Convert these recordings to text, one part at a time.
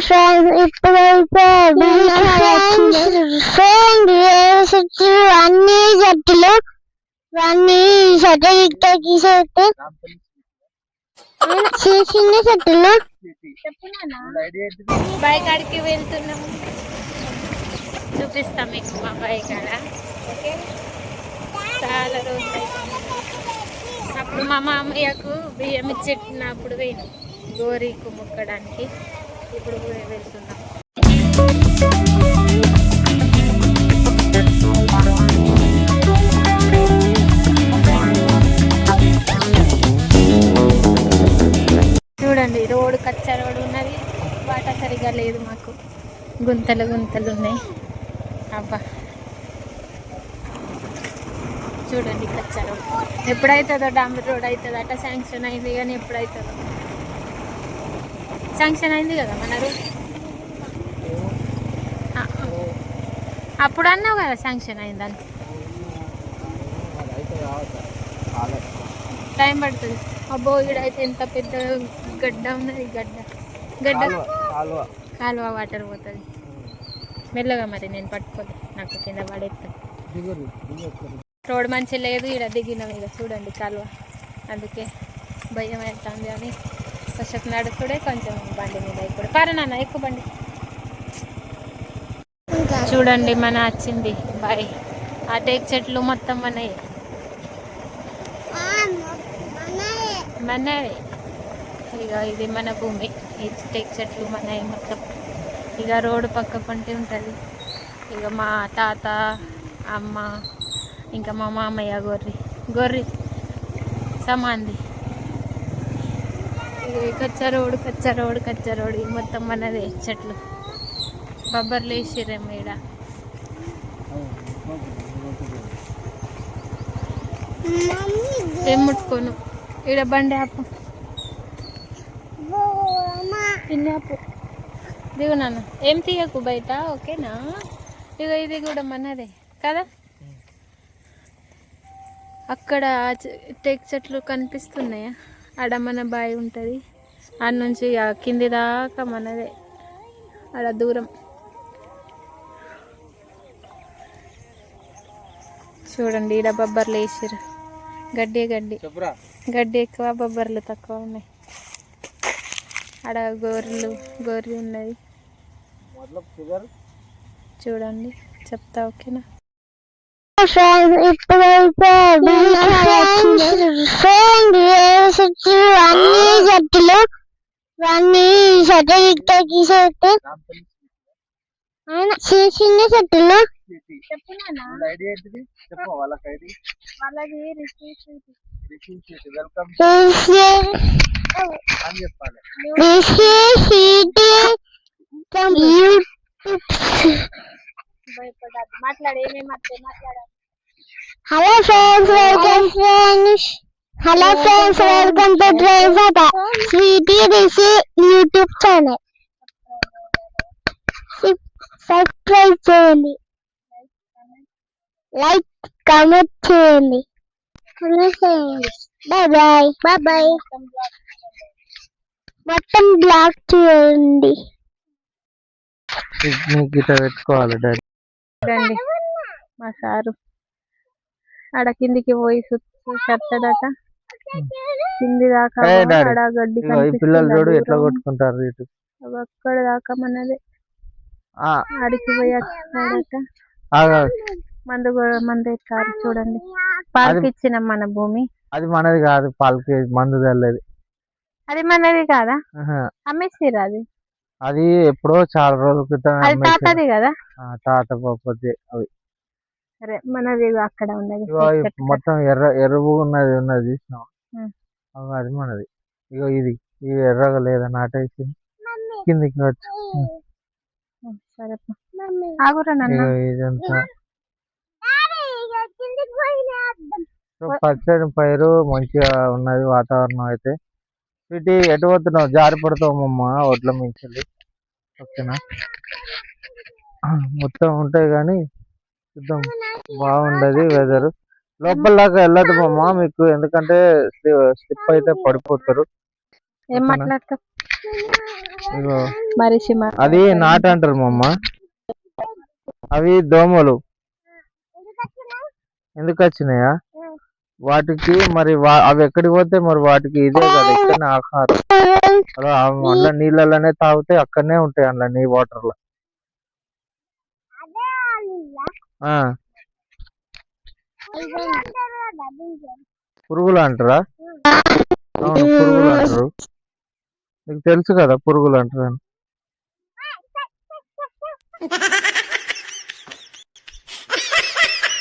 Friends ఇప్పుడైతే friends అన్ని జట్టులు అన్ని సర్టిఫికెట్ తీసేస్తే చిన్న చిన్న జట్టులు బాయ్ కాడికి వెళ్తున్నాము చూపిస్తాం మీకు మా బాయ్ కాడ ఓకే చాలా రోజులు అప్పుడు మా మామయ్యకు బియ్యం ఇచ్చేటప్పుడు పోయినాం. గోరీకు మొక్కడానికి. ఇప్పుడు వెళ్తున్నాం చూడండి రోడ్ కచ్చా రోడ్ ఉన్నది. వాటర్ సరిగా లేదు మాకు. గుంతలు గుంతలు ఉన్నాయి. అబ్బా. చూడండి కచ్చా రోడ్ ఎప్పుడైతుందో డాంబర్ రోడ్ అవుతుందట శాంక్షన్ అయింది కానీ ఎప్పుడైతుందో. శాంక్షన్ అయింది కదా మన అప్పుడు అన్నావు కదా శాంక్షన్ అయిందని. టైం పడుతుంది. అబ్బో ఈడైతే ఎంత పెద్ద గడ్డ ఉన్నది గడ్డ. గడ్డ. కాలువ వాటర్ పోతుంది. మెల్లగా మరి నేను పట్టుకోలేదు నాకు కింద పడేస్తాను రోడ్ మంచి లేదు ఇక్కడ దిగినాం ఇక చూడండి కాలువ. అందుకే భయం అవుతుంది అని. కొంచెం నడుపుడే కొంచెం బండి మీద ఇప్పుడు పరనాన్న ఎక్కువ బండి. చూడండి మన వచ్చింది బాయ్. ఆ టేక్ చెట్లు మొత్తం మనవి మనవి ఇక ఇది మన భూమి. ఈ టేక్ చెట్లు మనవి మొత్తం. ఇక రోడ్డు పక్క పంటే ఉంటుంది. ఇక మా తాత అమ్మ ఇంకా మా మామయ్య గొర్రె. గొర్రె. సమాంది కచ్చా రోడ్ కచ్చా రోడ్ కచ్చా రోడ్ ఇది మొత్తం మనదే చెట్లు. బొబ్బర్లు వేసిరేమో ఈడ ఏం ముట్టుకోను? ఈడ బండి ఆపు. తిన్నాపు దిగు నాన్న. ఏం తీయకు బయట? ఓకేనా? ఇక ఇది కూడా మనదే. కదా? అక్కడ టేక్ చెట్లు కనిపిస్తున్నాయా? ఆడ మన బావి ఉంటుంది. ఆడ నుంచి కింది దాకా మనదే. ఆడ దూరం. చూడండి ఈడ బొబ్బర్లు వేసిరు గడ్డి గడ్డి. గడ్డి ఎక్కువ బొబ్బర్లు తక్కువ ఉన్నాయి. ఆడ గొర్రెలు గొర్రె ఉన్నది చూడండి చెప్తా ఓకేనా? ఫ్రెండ్స్ ఇప్పుడైతే ఫ్రెండ్స్ అన్ని జట్టులు అన్ని సర్టిఫికెట్ తీసేస్తే చిన్న చిన్న జట్టులు మాట్లాడు ఏమేమి మాట్లాడాలి hello friends welcome friends hello friends welcome to drive sweety Rishi YouTube channel subscribe చేయండి లైక్ కామెంట్ చేయండి కామెంట్ చేయండి బాయ్ బాయ్ బాయ్ బాయ్ మొత్తం బ్లాక్ చేయండి. గిట్ట పెట్టుకోవాలి డాడీ. మా సారు. ఆడ కిందికి పోయి చెప్తాడట కింది దాకా ఆడ గడ్డి పిల్లలు చూడు ఎట్లా కొట్టుకుంటారు అక్కడ దాకా మనదే. ఆడికి పోయి వచ్చాడట ఆగు. మందు మందు ఎత్తారు చూడండి. పాలకి ఇచ్చినాం మన భూమి. అది మనది కాదు పాలకి మందు చల్లేది అది మనది కాదా. అమ్మేసిరా అది? అది ఎప్పుడో చాలా రోజుల క్రితం అది. తాతది కదా? ఆ, తాత పోతే అవి మనది అక్కడ ఉన్నది. మొత్తం ఎర్ర ఎరువు ఉన్నది ఉన్నది చూసినావా అది మనది. ఇగో ఇది ఇది ఎర్రగా లేదా నాటేసి కిందికి వచ్చి. సరే. ఆగురా నన్ను. ఇదంతా. పచ్చని పైరు మంచిగా ఉన్నది వాతావరణం అయితే. ఇటు ఎటు పోతున్నావు? జారి పడతామమ్మా ఒడ్ల మించాలి ఓకేనా? మొత్తం ఉంటాయి కానీ చూద్దాం. బాగుండదు వెదర్ లోపల దాకా వెళ్ళదు మామ మీకు ఎందుకంటే స్లిప్ అయితే పడిపోతారు. ఏం? మాట్లాడతావు? అది నాటు అంటారు మమ్మ అవి దోమలు. ఎందుకు వచ్చినాయా? వాటికి మరి అవి ఎక్కడికి పోతే మరి వాటికి ఇదే కదా ఇక్కడనే ఆహారం. అందులో నీళ్ళలోనే తాగితే అక్కడనే ఉంటాయి అందులో నీ వాటర్లో. పురుగులు అంటారా? అవును పురుగులు అంటారు. మీకు తెలుసు కదా పురుగులు అంటారు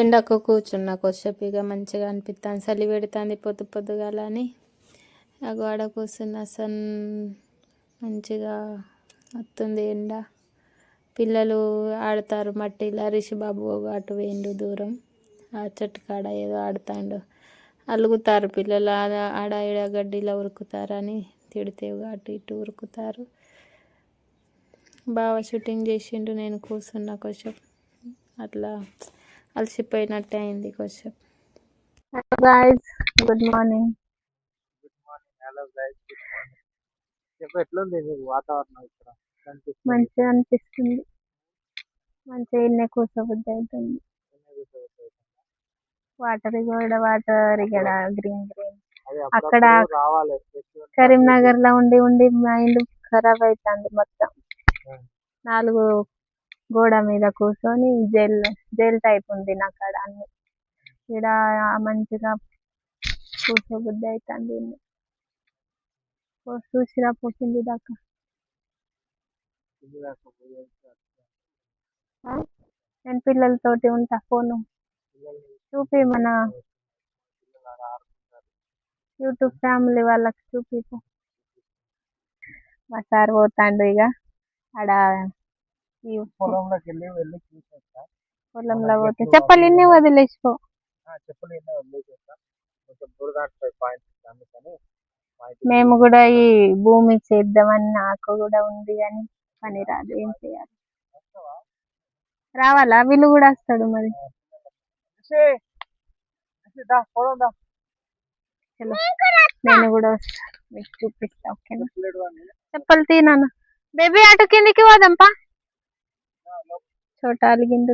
ఎండకు కూర్చున్నా కొద్దిసేపు మంచిగా అనిపిస్తాను చలి పెడుతుంది పొద్దు పొద్దుగాల అని ఆ గోడ కూర్చున్న సన్ మంచిగా వస్తుంది ఎండ. పిల్లలు ఆడతారు మట్టిలో రిషిబాబు అటు వేయండు దూరం. ఆ చెట్టు కాడ ఏదో ఆడుతాండు. అలుగుతారు పిల్లలు ఆడ ఆడ ఈడ గడ్డిలో ఉరుకుతారని తిడితే అటు ఇటు ఉరుకుతారు. బాగా షూటింగ్ చేసిండు నేను కూర్చున్నా కొంచెం అట్లా అలసిపోయినట్టే అయింది కొంచెం గాయస్ గుడ్ మార్నింగ్ ఎట్లుంది వాతావరణం ఇక్కడ. మంచిగా అనిపిస్తుంది. మంచిగా ఇన్నే కూర్చోబుద్ధి అవుతుంది. వాటర్ ఇక్కడ వాటర్ ఇక్కడ గ్రీన్ గ్రీన్. అక్కడ కరీంనగర్లో ఉండి ఉండి మైండ్ ఖరాబ్ అవుతుంది మొత్తం. నాలుగు గోడ మీద కూర్చొని జైల్ జైల్ టైప్ ఉంది నా కాడ అన్ని. ఇక్కడ మంచిగా కూర్చోబుద్ధి అవుతుంది చూసిరా పోతుంది దాకా. నేను పిల్లలతోటి ఉంటా ఫోను. చూపి మన యూట్యూబ్ ఫ్యామిలీ వాళ్ళకి చూపి మా సార్ పోతాండు ఇక ఆడ ఈ పొలంలోకి వెళ్ళి వెళ్ళి చూసేస్తా. పొలంలో పోతే చెప్పలు ఇన్నే వదిలేసిపో. ఆ, చెప్పులు ఎన్నో వదిలేసేస్తా. కొంచెం బురదాటుతాయి పాయింట్స్ అందుకని మా ఇంటికి మేము కూడా ఈ భూమి చేద్దామని నాకు కూడా ఉంది కానీ పని రాదు. ఏం చేయాలి? రావాలా? వీళ్ళు కూడా వస్తాడు మరి. దా, పోదాం దా. చలో నేను కూడా మీకు చూపిస్తా ఓకేనా? చెప్పులు తీనాను బేబీ అటు కిందికి పోదాంపా. చోట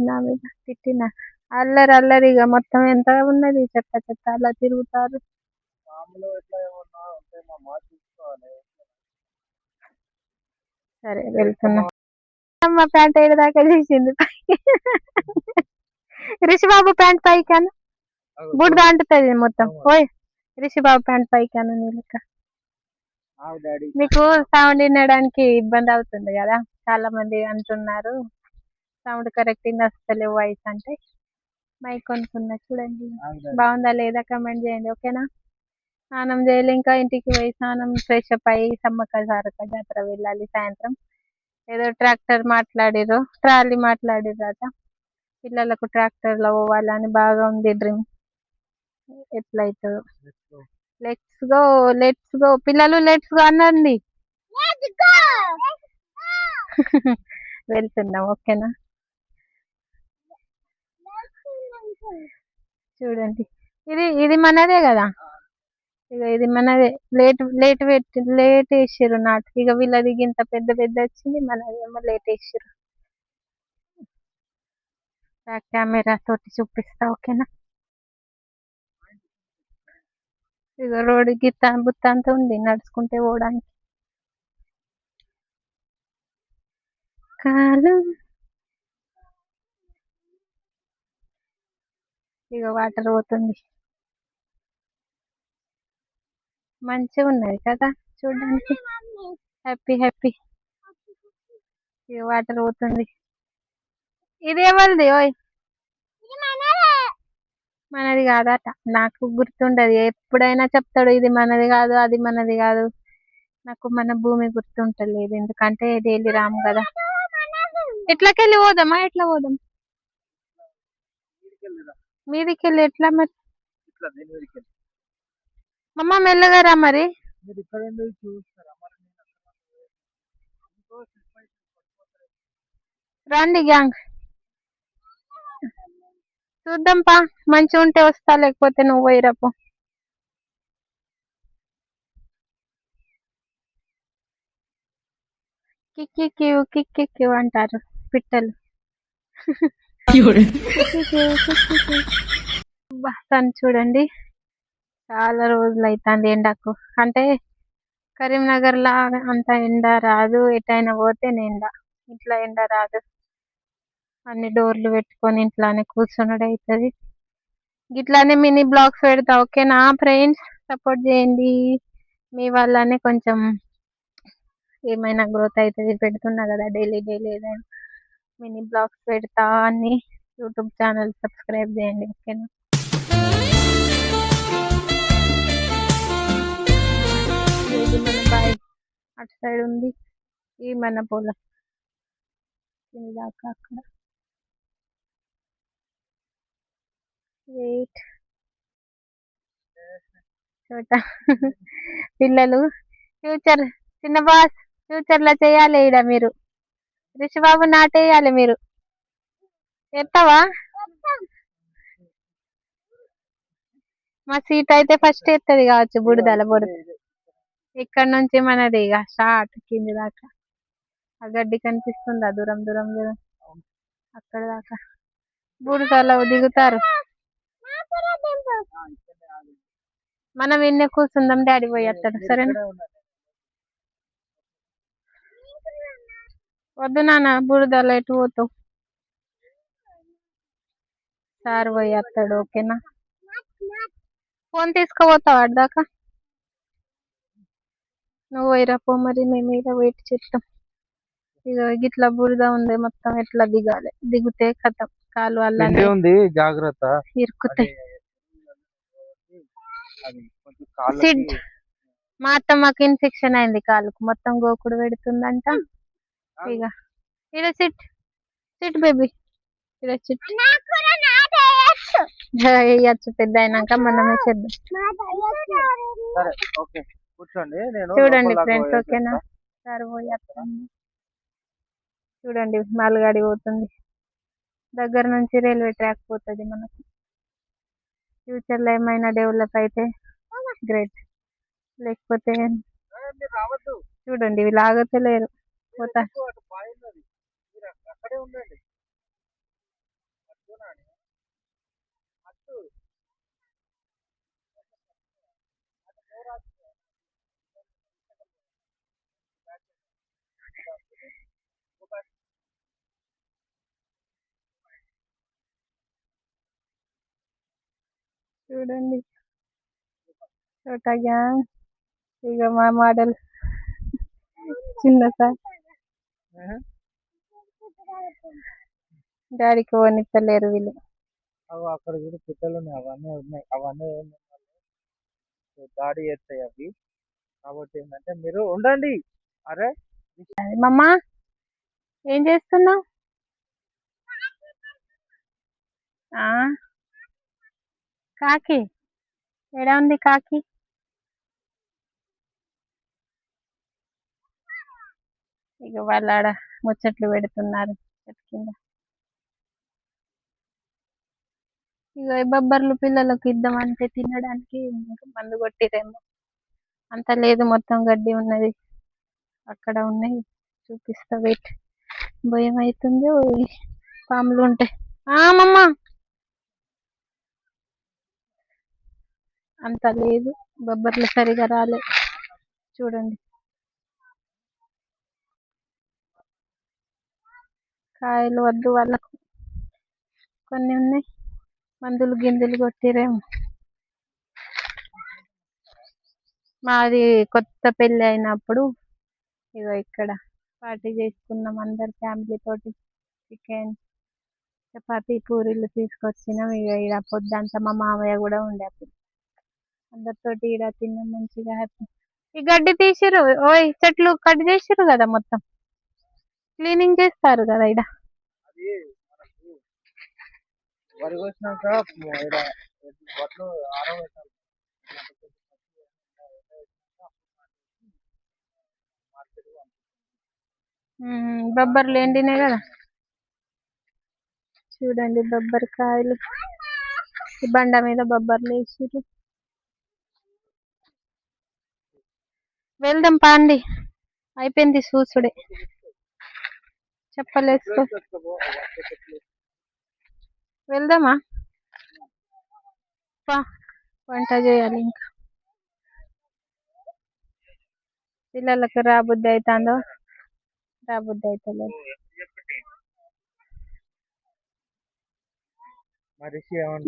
నా మీద తిట్టిన. అల్లరి అల్లరిగా మొత్తం ఎంత ఉన్నది? చెత్త చెత్త అలా తిరుగుతారు. మామూలు ఇట్లా ఏమన్నా ఉంటే మా మాట చూసుకోవాలి. సరే వెళ్తున్నా. అమ్మ ప్యాంట్ ఏడు దాకా చేసింది రిషిబాబు ప్యాంట్ పైకాను? బుడ్డ అంటుతుంది మొత్తం. ఓయ్ రిషిబాబు ప్యాంట్ పైకాను నీళ్ళక ఆవు డాడీ. మీకు సౌండ్ వినడానికి ఇబ్బంది అవుతుంది కదా. చాలా మంది అంటున్నారు సౌండ్ కరెక్ట్ వస్తలేవు వాయిస్ అంటే. మైక్ కొనుక్కున్నా చూడండి. బాగుందా లేదా కమెంట్ చేయండి ఓకేనా? స్నానం చేయాలి ఇంకా ఇంటికి పోయి స్నానం ఫ్రెష్ అప్ అయ్యి సమ్మక్క సారక్క జాతర వెళ్ళాలి సాయంత్రం. ఏదో ట్రాక్టర్ మాట్లాడిరు ట్రాలీ మాట్లాడిరట పిల్లలకు ట్రాక్టర్లో పోవాలని బాగా ఉంది డ్రీమ్. ఎట్లయితుందో. లెట్స్ గో లెట్స్ గో పిల్లలు లెట్స్ గో అనండి వెళ్తున్నాం ఓకేనా? చూడండి. ఇది ఇది మనదే కదా? ఇక ఇది మనదే. లేట్ లేట్ పెట్టి లేట్ వేసారు నాటు. ఇక వీళ్ళది ఇంత పెద్ద పెద్ద వచ్చింది మనది ఏమో లేట్ వేసారు కెమెరా తోటి చూపిస్తా ఓకేనా ఇక రోడ్డు గిత్త బుత్త అంతా ఉంది నడుచుకుంటే పోవడానికి కాలు ఇక వాటర్ పోతుంది మంచిగా ఉన్నది కదా చూడడానికి హ్యాపీ హ్యాపీ ఇక వాటర్ పోతుంది ఇది ఎవరిది ఓయ్. మనది. కాదట. నాకు గుర్తుండదు. ఎప్పుడైనా చెప్తాడు ఇది మనది కాదు అది మనది కాదు. నాకు మన భూమి గుర్తుంటలేదు. ఎందుకంటే డైలీ రాము కదా. ఎట్లకెళ్ళి పోదామా? ఎట్లా పోదాం? మీదికి వెళ్ళి ఎట్లా మరి. మమ్మ మెల్లగా రా మరి. మీరు ఇక్కడ చూద్దాం పా మంచిగా ఉంటే వస్తా లేకపోతే నువ్వు పోయిరప్పు కిక్కి క్యూ కిక్కి క్యూ అంటారు పిట్టలు. తను చూడండి. చాలా రోజులు అవుతుంది ఎండకు. అంటే కరీంనగర్ లా అంత ఎండ రాదు ఎటైనా పోతే ఎండ ఇట్లా ఎండ రాదు. అన్ని డోర్లు పెట్టుకొని ఇంట్లోనే కూర్చున్నాడు అవుతుంది ఇట్లానే మినీ బ్లాగ్స్ పెడతా ఓకేనా ఫ్రెండ్స్? సపోర్ట్ చేయండి. మీ వల్లనే కొంచెం ఏమైనా గ్రోత్ అవుతుంది పెడుతున్నా కదా డైలీ డైలీ ఏదైనా. మినీ బ్లాగ్స్ పెడతా అని యూట్యూబ్ ఛానల్ సబ్స్క్రైబ్ చేయండి ఓకేనా? ఇది మన బాయ్ అటు సైడ్ ఉంది ఈ మన పొలం. అక్కడ. వెయిట్ చోట. పిల్లలు. ఫ్యూచర్. చిన్న బాస్ ఫ్యూచర్లో చేయాలి ఇడ మీరు. రిషిబాబు నాటేయాలి మీరు. ఎత్తావా మా సీట్ అయితే ఫస్ట్ ఎత్తది కావచ్చు బుడిదల బుడద. ఇక్కడ నుంచి మనది ఇక స్టార్ట్ కింది దాకా. ఆ గడ్డి కనిపిస్తుందా? దూరం దూరం దూరం. అక్కడ దాకా. బుడిదలో దిగుతారు. మనం ఎన్ని కూర్చుందాం డాడీ పోయి వస్తాడు సరేనా? వద్దు నాన్న బురదలో ఎటు పోతావు సార్ పోయి వస్తాడు ఓకేనా? ఫోన్ తీసుకుపోతావా దాకా? నువ్వు పోయిరా పో మరి మేము ఇలా వెయిట్ చేస్తాం. ఇక గిట్లా బురద ఉంది మొత్తం ఎట్లా దిగాలి దిగితే కథం. కాలు పిండి అల్లనే ఉంది జాగ్రత్త. ఇరుకుతాయి సిడ్ మా అత్తమ్మకి ఇన్ఫెక్షన్ అయింది కాలుకు. మొత్తం గోకుడు పెడుతుందంట. ఇక ఇడ సిట్ సిట్ బేబీ. ఇడ సిట్ వేయచ్చు పెద్ద అయినాక మనమే చేద్దాం. చూడండి ఫ్రెండ్స్ ఓకేనా. సరే పోయేస్తాను చూడండి మాల్గాడి పోతుంది. దగ్గర నుంచి రైల్వే ట్రాక్ పోతుంది మనకు. ఫ్యూచర్లో ఏమైనా డెవలప్ అయితే గ్రేట్ లేకపోతే చూడండి ఇవి లాగతే చూడండి వీళ్ళు పోతా అటు బావి ఉన్నది మీరు అక్కడే ఉండండి అటు నాని. అటు. చూడండి. ఇక మా మోడల్ చిన్న సార్. డాడీకి పోనిస్తలేరు వీళ్ళు. అవి అక్కడ కూడా పిట్టలు ఉన్నాయి అవన్నీ ఉన్నాయి అవన్నీ దాడి చేస్తాయి అవి. కాబట్టి ఏంటంటే మీరు ఉండండి. అరే మమ్మా ఏం చేస్తున్నావు? కాకి? ఎడా ఉంది కాకి? ఇక వాళ్ళు ఆడ ముచ్చట్లు పెడుతున్నారు చెట్టు కింద. ఇక బొబ్బర్లు పిల్లలకు ఇద్దామంటే తినడానికి మందు కొట్టిరేమో. అంత లేదు మొత్తం గడ్డి ఉన్నది. అక్కడ ఉన్నాయి. చూపిస్తా వెయిట్. భయం అవుతుంది పాములు ఉంటాయి ఆ మమ్మ అంత లేదు. బొబ్బర్లు సరిగా రాలే. చూడండి. కాయలు వద్దు వాళ్ళకు. కొన్ని ఉన్నాయి. మందులు గింజలు కొట్టిరేమో. మాది కొత్త పెళ్ళి అయినప్పుడు ఇగో ఇక్కడ పార్టీ చేసుకున్నాం అందరు ఫ్యామిలీ తోటి. చికెన్ చపాతీ పూరీలు తీసుకొచ్చినాం. ఇక పొద్దు పొద్దంతా మా మామయ్య కూడా ఉండే అప్పుడు. అందరితోటి ఈడ తిన్నాం మంచిగా హ్యాపీ ఈ గడ్డి తీసిరు ఓయ్ చెట్లు కట్ చేసిరు కదా మొత్తం. క్లీనింగ్ చేస్తారు కదా ఈడ. బొబ్బర్లు ఎండినాయి కదా. చూడండి బొబ్బరి కాయలు ఈ బండ మీద బొబ్బర్లు వేసిర్రు వెళ్దాం పాండి. అయిపోయింది చూసుడే చెప్పలేసుకో. వెళ్దామా? పా వంట చేయాలి ఇంకా. పిల్లలకు రాబుద్ది అవుతుందో రాబుద్ది అవుతలేదు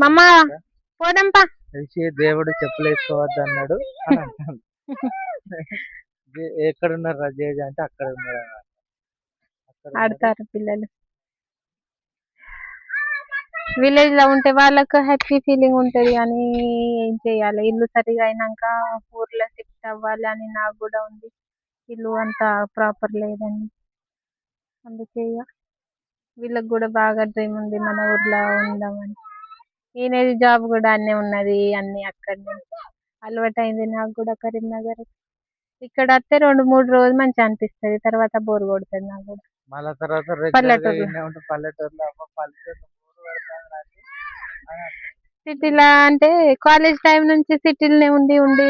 మమ్మ? పోదాంపా దేవుడు చెప్పులు వేసుకోవద్దు అన్నాడు ఎక్కడ ఉన్నారు జే- అంటే అక్కడ ఉన్నారు అక్కడ ఆడతారు పిల్లలు. విలేజ్లో ఉంటే వాళ్ళకు హ్యాపీ ఫీలింగ్ ఉంటది కానీ ఏం చేయాలి? ఇల్లు సరిగా అయినాక ఊర్లో షిఫ్ట్ అవ్వాలి అని నాకు కూడా ఉంది. ఇల్లు అంతా ప్రాపర్ లేదండి అందుకే వీళ్ళకి కూడా బాగా డ్రీమ్ ఉంది మన ఊర్లో ఉందామని. ఈయనది జాబ్ కూడా అన్నీ ఉన్నది అన్ని అక్కడనే అలవాటు అయింది నాకు కూడా కరీంనగర్. ఇక్కడ వస్తే రెండు మూడు రోజులు మంచిగా అనిపిస్తది తర్వాత బోర్ కొడుతుంది నాకు కూడా. మళ్ళా తర్వాత పల్లెటూరులో. అమ్మ పల్లెటూరులో ఊరు పెడతాను అని. సిటీలో అంటే కాలేజ్ టైం నుంచి సిటీలోనే ఉండి ఉండి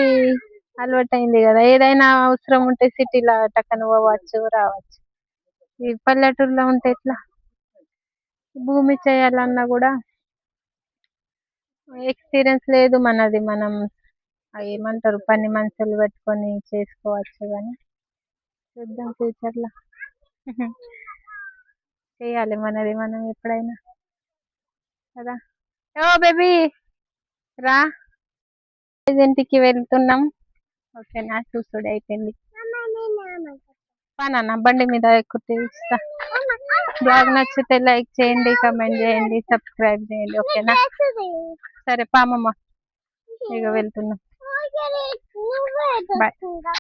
అలవాటు అయింది కదా. ఏదైనా అవసరం ఉంటే సిటీలో టక్కన పోవచ్చు రావచ్చు. ఈ పల్లెటూరులో ఉంటే ఎట్లా? భూమి చేయాలన్నా కూడా ఎక్స్పీరియన్స్ లేదు మనది మనం ఏమంటారు? పని మనుషులు పెట్టుకొని చేసుకోవచ్చు కానీ చూద్దాం ఫ్యూచర్లో చేయాలి మనది మనం ఎప్పుడైనా. కదా? Oh baby! రా. ఇంటికి వెళ్తున్నాం. ఓకేనా? చూసుడు అయిపోయింది. పానా బండి మీద ఎక్కుతే ఇస్తా బ్లాగ్ నచ్చితే లైక్ చేయండి కమెంట్ చేయండి సబ్స్క్రైబ్ చేయండి. ఓకేనా? సరే పామమ్మ. ఇక వెళ్తున్నాం. Bye. బాయ్